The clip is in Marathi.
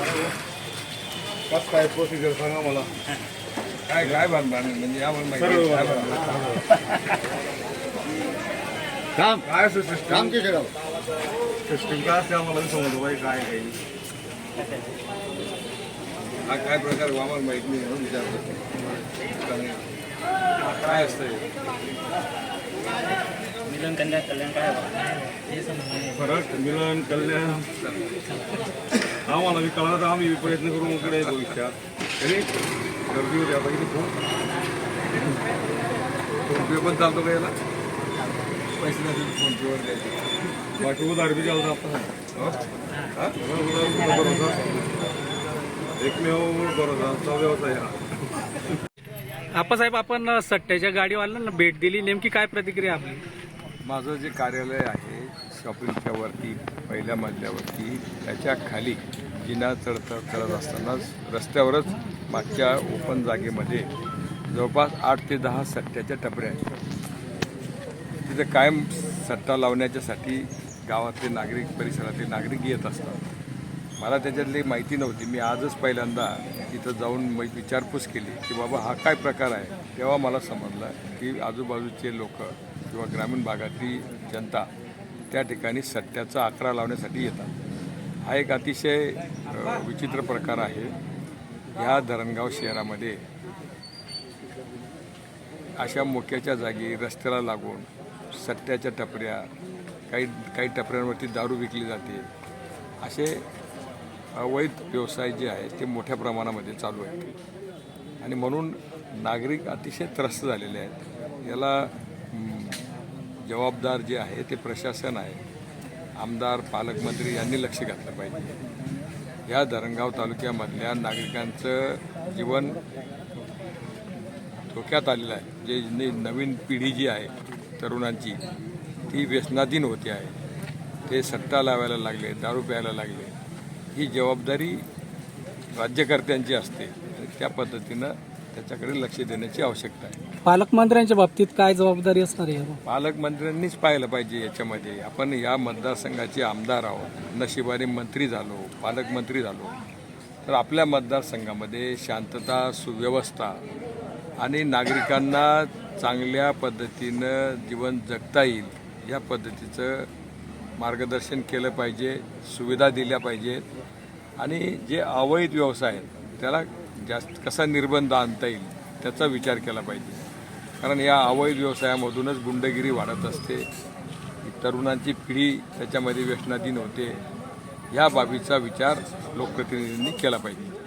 कसं काय प्रोसिजर सांगा मला. काय काय बांधणार म्हणजे माहिती आहे, काय बांधणार. काम काय असं सिस्टम सिस्टम काय असते आम्हाला समजलं बाई काय काही हा काय प्रकार आम्हाला माहीत नाही म्हणून विचारतो काय असतंय? मिलन कल्याण कल्याण काय? हे फरक मिलन कल्याण. आम्हाला कळलं तर आम्ही प्रयत्न करू इकडे भविष्यात. तरी गर्दी होती आता किती फोन पे पण चालतो का याला? पैसे नसेल फोन पेवर द्यायचे. बाकी उधार बी चालतं आता हो? हा? उधार भरोसा एकमेव भरोसा व्यवसाय हा. आप्पासाहेब आपण सट्ट्याच्या गाडीवाल्यांना भेट दिली. नेमकी काय प्रतिक्रिया आपली? माझं जे कार्यालय आहे शॉपिंगच्या वरती पहिल्या मजल्यावरती त्याच्याखाली जिना चढत चढत असतानाच रस्त्यावरच मागच्या ओपन जागेमध्ये जवळपास आठ ते दहा सट्ट्याच्या टपऱ्या आहेत. तिथे कायम सट्टा लावण्याच्यासाठी गावातले नागरिक परिसरातले नागरिक येत असतात. मला त्याच्यातली माहिती नव्हती. मी आजच पहिल्यांदा तिथं जाऊन मी विचारपूस केली की बाबा हा काय प्रकार आहे? तेव्हा मला समजलं की आजूबाजूचे लोक किंवा ग्रामीण भागातली जनता त्या ठिकाणी सट्ट्याचा आकडा लावण्यासाठी येतात. हा एक अतिशय विचित्र प्रकार आहे. ह्या धरणगाव शहरामध्ये अशा मोक्याच्या जागी रस्त्याला लागून सट्ट्याच्या टपऱ्या काही काही टपऱ्यांवरती दारू विकली जाते. असे अवैध व्यवसाय जे आहेत ते मोठ्या प्रमाणामध्ये चालू आहेत. आणि म्हणून नागरिक अतिशय त्रस्त झालेले आहेत. याला जबाबदार जे आहे ते प्रशासन आहे. आमदार पालकमंत्री यांनी लक्ष घातलं पाहिजे. या धरणगाव तालुक्यामधल्या नागरिकांचं जीवन धोक्यात आलेलं आहे. जे ने- नवीन पिढी जी आहे तरुणांची ती व्यसनाधीन होते आहे. ते सट्टा लावायला लागले दारू प्यायला लागले. ही जबाबदारी राज्यकर्त्यांची असते आणि त्या पद्धतीनं त्याच्याकडे लक्ष देण्याची आवश्यकता आहे. पालकमंत्र्यांच्या बाबतीत काय जबाबदारी असणार आहे पालकमंत्र्यांनीच पाहिलं पाहिजे याच्यामध्ये. आपण या मतदारसंघाचे आमदार आहोत नशिबाने मंत्री झालो पालकमंत्री झालो. तर आपल्या मतदारसंघामध्ये शांतता सुव्यवस्था आणि नागरिकांना चांगल्या पद्धतीनं जीवन जगता येईल या पद्धतीचं मार्गदर्शन केलं पाहिजे सुविधा दिल्या पाहिजेत. आणि जे अवैध व्यवसाय आहेत त्याला जास्त कसा निर्बंध आणता येईल त्याचा विचार केला पाहिजे. कारण या अवैध व्यवसायामधूनच गुंडगिरी वाढत असते. तरुणांची पिढी त्याच्यामध्ये व्यसनाधीन होते. ह्या बाबीचा विचार लोकप्रतिनिधींनी केला पाहिजे.